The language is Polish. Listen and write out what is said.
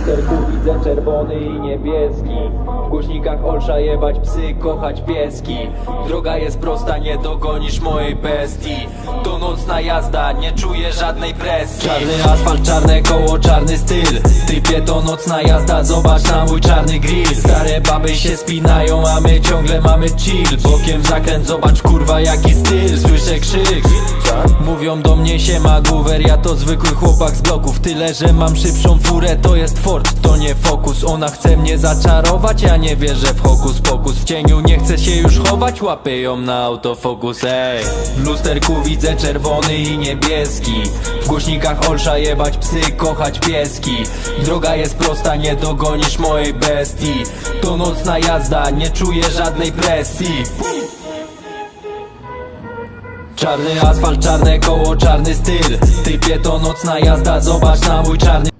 lusterku widzę czerwony i niebieski. W głośnikach olsza jebać psy, kochać pieski. Droga jest prosta, nie dogonisz mojej bestii. To nocna jazda, nie czuję żadnej presji. Czarny asfalt, czarne koło, czarny styl. Typie to nocna jazda, zobacz na mój czarny grill. Stare baby się spinają, a my ciągle mamy chill. Bokiem zakręt, zobacz kurwa jaki styl. Słyszę krzyk Mówią do mnie siema Guwer, ja to zwykły chłopak z bloków. Tyle, że mam szybszą furę, to jest Ford, to nie Focus. Ona chce mnie zaczarować, ja nie wierzę w hokus pokus. W cieniu nie chcę się już chować, łapię ją na autofokus Ej, w lusterku widzę czerwony i niebieski. W głośnikach olsza jebać psy, kochać pieski. Droga jest prosta, nie dogonisz mojej bestii. To nocna jazda, nie czuję żadnej presji Czarny asfalt, czarne koło, czarny styl. Typie to nocna jazda, zobacz na mój czarny